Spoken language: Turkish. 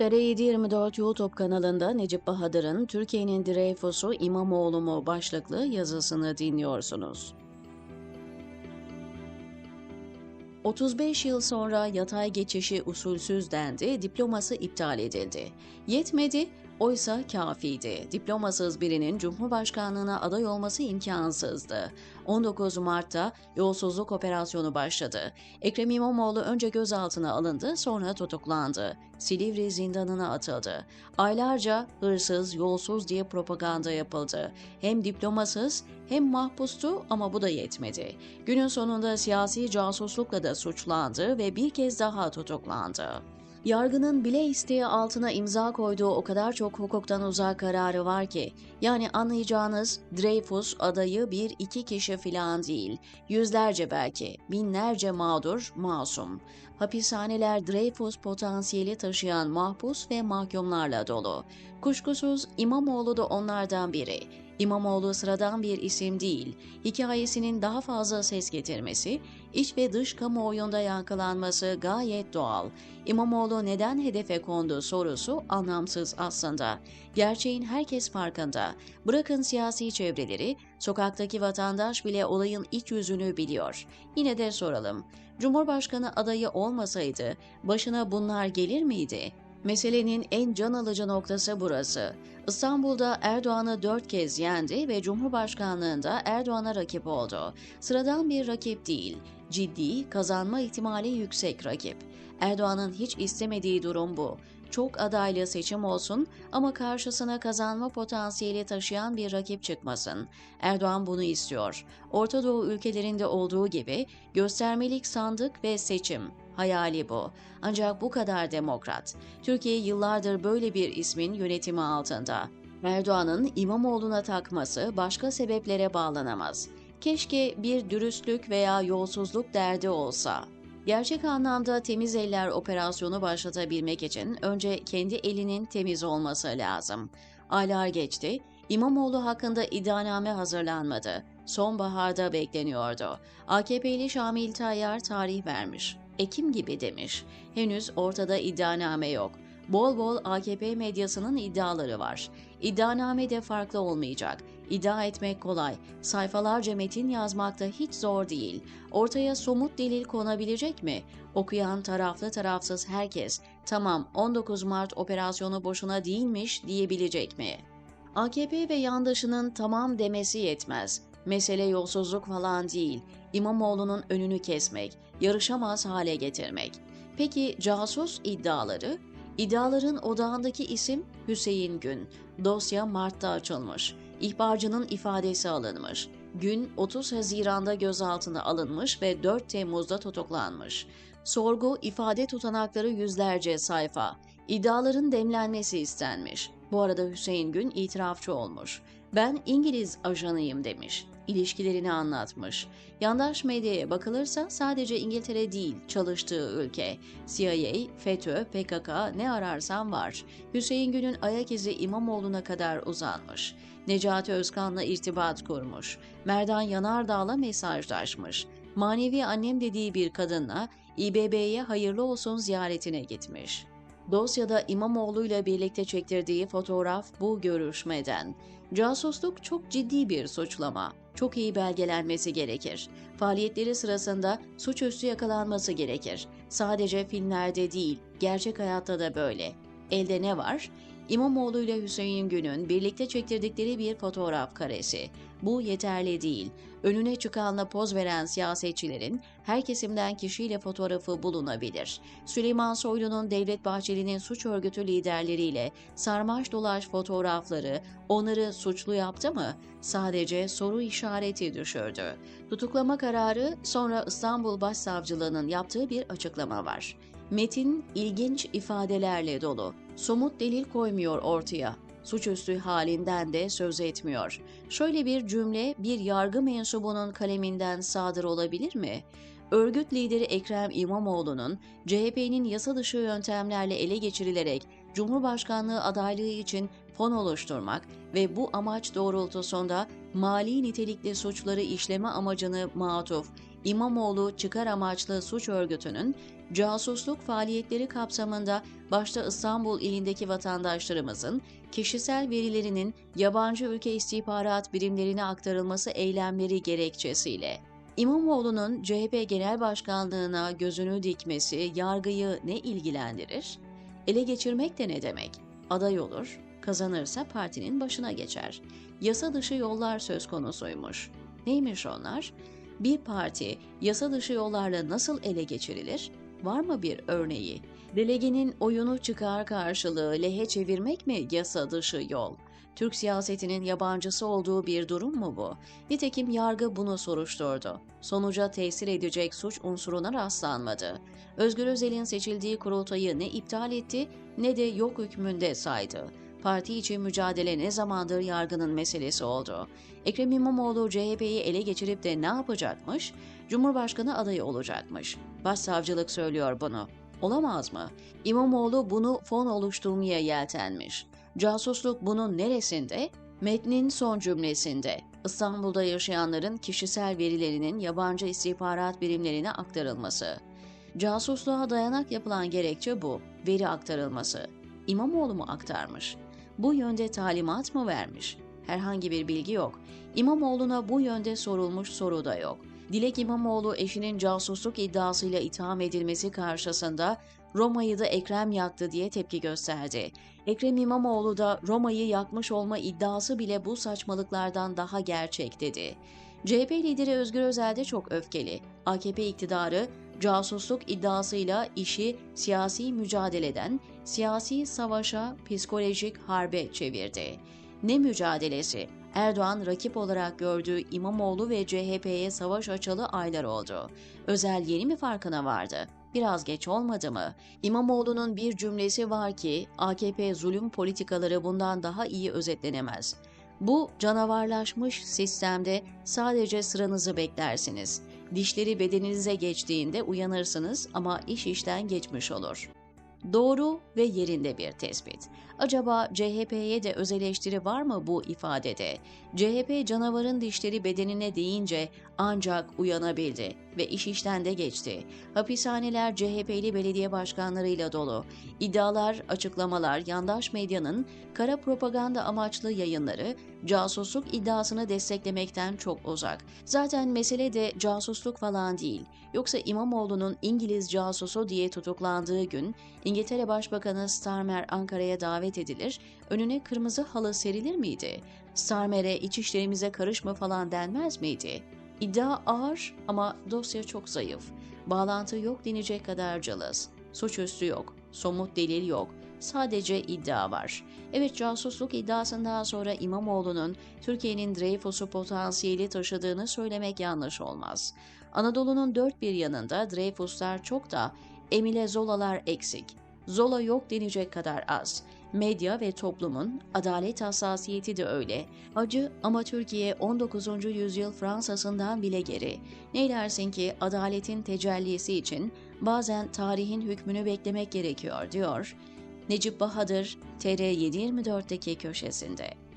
TR724 YouTube kanalında Necip Bahadır'ın Türkiye'nin Dreyfus'u İmamoğlu mu başlıklı yazısını dinliyorsunuz. 35 yıl sonra yatay geçişi usulsüz dendi, diploması iptal edildi. Yetmedi, oysa kafiydi. Diplomasız birinin Cumhurbaşkanlığına aday olması imkansızdı. 19 Mart'ta yolsuzluk operasyonu başladı. Ekrem İmamoğlu önce gözaltına alındı, sonra tutuklandı. Silivri zindanına atıldı. Aylarca hırsız, yolsuz diye propaganda yapıldı. Hem diplomasız hem mahpustu ama bu da yetmedi. Günün sonunda siyasi casuslukla da suçlandı ve bir kez daha tutuklandı. Yargının bile isteği altına imza koyduğu o kadar çok hukuktan uzak kararı var ki, yani anlayacağınız Dreyfus adayı bir iki kişi filan değil, yüzlerce belki, binlerce mağdur, masum. Hapishaneler Dreyfus potansiyeli taşıyan mahpus ve mahkumlarla dolu. Kuşkusuz İmamoğlu da onlardan biri. İmamoğlu sıradan bir isim değil, hikayesinin daha fazla ses getirmesi, iç ve dış kamuoyunda yankılanması gayet doğal. İmamoğlu neden hedefe kondu sorusu anlamsız aslında. Gerçeğin herkes farkında. Bırakın siyasi çevreleri, sokaktaki vatandaş bile olayın iç yüzünü biliyor. Yine de soralım. Cumhurbaşkanı adayı olmasaydı başına bunlar gelir miydi? Meselenin en can alıcı noktası burası. İstanbul'da Erdoğan'ı dört kez yendi ve Cumhurbaşkanlığında Erdoğan'a rakip oldu. Sıradan bir rakip değil, ciddi, kazanma ihtimali yüksek rakip. Erdoğan'ın hiç istemediği durum bu. Çok adaylı seçim olsun ama karşısına kazanma potansiyeli taşıyan bir rakip çıkmasın. Erdoğan bunu istiyor. Orta Doğu ülkelerinde olduğu gibi göstermelik sandık ve seçim. Hayali bu. Ancak bu kadar demokrat. Türkiye yıllardır böyle bir ismin yönetimi altında. Erdoğan'ın İmamoğlu'na takması başka sebeplere bağlanamaz. Keşke bir dürüstlük veya yolsuzluk derdi olsa. Gerçek anlamda temiz eller operasyonu başlatabilmek için önce kendi elinin temiz olması lazım. Aylar geçti, İmamoğlu hakkında iddianame hazırlanmadı. Sonbaharda bekleniyordu. AKP'li Şamil Tayyar tarih vermiş. Ekim gibi demiş. Henüz ortada iddianame yok. Bol bol AKP medyasının iddiaları var. İddianame de farklı olmayacak. İddia etmek kolay. Sayfalarca metin yazmak da hiç zor değil. Ortaya somut delil konabilecek mi? Okuyan taraflı tarafsız herkes tamam 19 Mart operasyonu boşuna değilmiş diyebilecek mi? AKP ve yandaşının tamam demesi yetmez. Mesele yolsuzluk falan değil. İmamoğlu'nun önünü kesmek, yarışamaz hale getirmek. Peki casus iddiaları? İddiaların odağındaki isim Hüseyin Gün. Dosya Mart'ta açılmış. İhbarcının ifadesi alınmış. Gün 30 Haziran'da gözaltına alınmış ve 4 Temmuz'da tutuklanmış. Sorgu, ifade tutanakları yüzlerce sayfa. İddiaların demlenmesi istenmiş. Bu arada Hüseyin Gün itirafçı olmuş. Ben İngiliz ajanıyım demiş. İlişkilerini anlatmış. Yandaş medyaya bakılırsa sadece İngiltere değil çalıştığı ülke. CIA, FETÖ, PKK ne ararsan var. Hüseyin Gün'ün ayak izi İmamoğlu'na kadar uzanmış. Necati Özkan'la irtibat kurmuş. Merdan Yanardağ'la mesajlaşmış. Manevi annem dediği bir kadınla İBB'ye hayırlı olsun ziyaretine gitmiş. Dosyada İmamoğlu ile birlikte çektirdiği fotoğraf bu görüşmeden. Casusluk çok ciddi bir suçlama. Çok iyi belgelenmesi gerekir. Faaliyetleri sırasında suçüstü yakalanması gerekir. Sadece filmlerde değil, gerçek hayatta da böyle. Elde ne var? İmamoğlu ile Hüseyin Gün'ün birlikte çektirdikleri bir fotoğraf karesi. Bu yeterli değil. Önüne çıkanla poz veren siyasetçilerin her kesimden kişiyle fotoğrafı bulunabilir. Süleyman Soylu'nun Devlet Bahçeli'nin suç örgütü liderleriyle sarmaş dolaş fotoğrafları onları suçlu yaptı mı? Sadece soru işareti düşürdü. Tutuklama kararı sonra İstanbul Başsavcılığı'nın yaptığı bir açıklama var. Metin ilginç ifadelerle dolu. Somut delil koymuyor ortaya. Suçüstü halinden de söz etmiyor. Şöyle bir cümle bir yargı mensubunun kaleminden sadır olabilir mi? Örgüt lideri Ekrem İmamoğlu'nun CHP'nin yasa dışı yöntemlerle ele geçirilerek Cumhurbaşkanlığı adaylığı için fon oluşturmak ve bu amaç doğrultusunda mali nitelikli suçları işleme amacını matuf İmamoğlu çıkar amaçlı suç örgütünün casusluk faaliyetleri kapsamında başta İstanbul ilindeki vatandaşlarımızın kişisel verilerinin yabancı ülke istihbarat birimlerine aktarılması eylemleri gerekçesiyle İmamoğlu'nun CHP Genel Başkanlığına gözünü dikmesi yargıyı ne ilgilendirir? Ele geçirmek de ne demek? Aday olur, kazanırsa partinin başına geçer. Yasa dışı yollar söz konusuymuş. Neymiş onlar? Bir parti yasa dışı yollarla nasıl ele geçirilir? Var mı bir örneği? Delegenin oyunu çıkar karşılığı lehe çevirmek mi yasa dışı yol? Türk siyasetinin yabancısı olduğu bir durum mu bu? Nitekim yargı bunu soruşturdu. Sonuca tesir edecek suç unsuruna rastlanmadı. Özgür Özel'in seçildiği kurultayı ne iptal etti ne de yok hükmünde saydı. Parti için mücadele ne zamandır yargının meselesi oldu. Ekrem İmamoğlu CHP'yi ele geçirip de ne yapacakmış? Cumhurbaşkanı adayı olacakmış. Başsavcılık söylüyor bunu. Olamaz mı? İmamoğlu bunu fon oluşturmaya yeltenmiş. Casusluk bunun neresinde? Metnin son cümlesinde. İstanbul'da yaşayanların kişisel verilerinin yabancı istihbarat birimlerine aktarılması. Casusluğa dayanak yapılan gerekçe bu. Veri aktarılması. İmamoğlu mu aktarmış? Bu yönde talimat mı vermiş? Herhangi bir bilgi yok. İmamoğlu'na bu yönde sorulmuş soru da yok. Dilek İmamoğlu eşinin casusluk iddiasıyla itham edilmesi karşısında Roma'yı da Ekrem yaktı diye tepki gösterdi. Ekrem İmamoğlu da Roma'yı yakmış olma iddiası bile bu saçmalıklardan daha gerçek dedi. CHP lideri Özgür Özel de çok öfkeli. AKP iktidarı casusluk iddiasıyla işi siyasi mücadeleden siyasi savaşa, psikolojik harbe çevirdi. Ne mücadelesi? Erdoğan rakip olarak gördüğü İmamoğlu ve CHP'ye savaş açalı aylar oldu. Özel yeni mi farkına vardı? Biraz geç olmadı mı? İmamoğlu'nun bir cümlesi var ki AKP zulüm politikaları bundan daha iyi özetlenemez. Bu canavarlaşmış sistemde sadece sıranızı beklersiniz. Dişleri bedeninize geçtiğinde uyanırsınız ama iş işten geçmiş olur. Doğru ve yerinde bir tespit. Acaba CHP'ye de öz eleştiri var mı bu ifadede? CHP canavarın dişleri bedenine değince ancak uyanabildi ve iş işten de geçti. Hapishaneler CHP'li belediye başkanlarıyla dolu. İddialar, açıklamalar, yandaş medyanın kara propaganda amaçlı yayınları casusluk iddiasını desteklemekten çok uzak. Zaten mesele de casusluk falan değil. Yoksa İmamoğlu'nun İngiliz casusu diye tutuklandığı gün İngiltere Başbakanı Starmer Ankara'ya davet edilir, önüne kırmızı halı serilir miydi? Starmer'e iç işlerimize karışma falan denmez miydi? İddia ağır ama dosya çok zayıf. Bağlantı yok denecek kadar cılız. Suçüstü yok, somut delil yok. Sadece iddia var. Evet casusluk iddiasından sonra İmamoğlu'nun Türkiye'nin Dreyfus'u potansiyeli taşıdığını söylemek yanlış olmaz. Anadolu'nun dört bir yanında Dreyfuslar çok da Emile Zola'lar eksik. Zola yok denecek kadar az. Medya ve toplumun adalet hassasiyeti de öyle. Acı ama Türkiye 19. yüzyıl Fransa'sından bile geri. Ne dersin ki adaletin tecellisi için bazen tarihin hükmünü beklemek gerekiyor diyor. Necip Bahadır TR724'deki köşesinde.